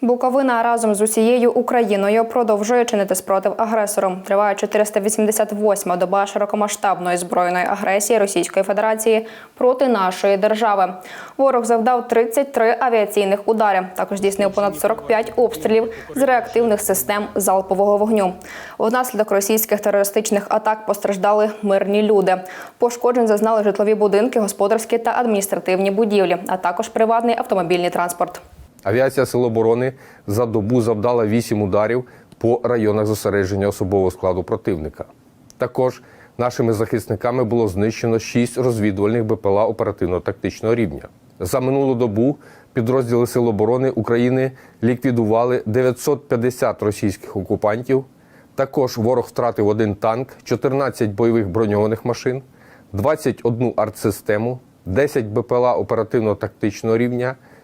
Буковина разом з усією Україною продовжує чинити спротив агресору. Триває 488-ма доба широкомасштабної збройної агресії Російської Федерації проти нашої держави. Ворог завдав 33 авіаційних ударів. Також здійснив понад 45 обстрілів з реактивних систем залпового вогню. Внаслідок російських терористичних атак постраждали мирні люди. Пошкоджень зазнали житлові будинки, господарські та адміністративні будівлі, а також приватний автомобільний транспорт. Авіація Сил оборони за добу завдала 8 ударів по районах зосередження особового складу противника. Також нашими захисниками було знищено 6 розвідувальних БПЛА оперативно-тактичного рівня. За минулу добу підрозділи Сил оборони України ліквідували 950 російських окупантів. Також ворог втратив один танк, 14 бойових броньованих машин, 21 артсистему, 10 БПЛА оперативно-тактичного рівня,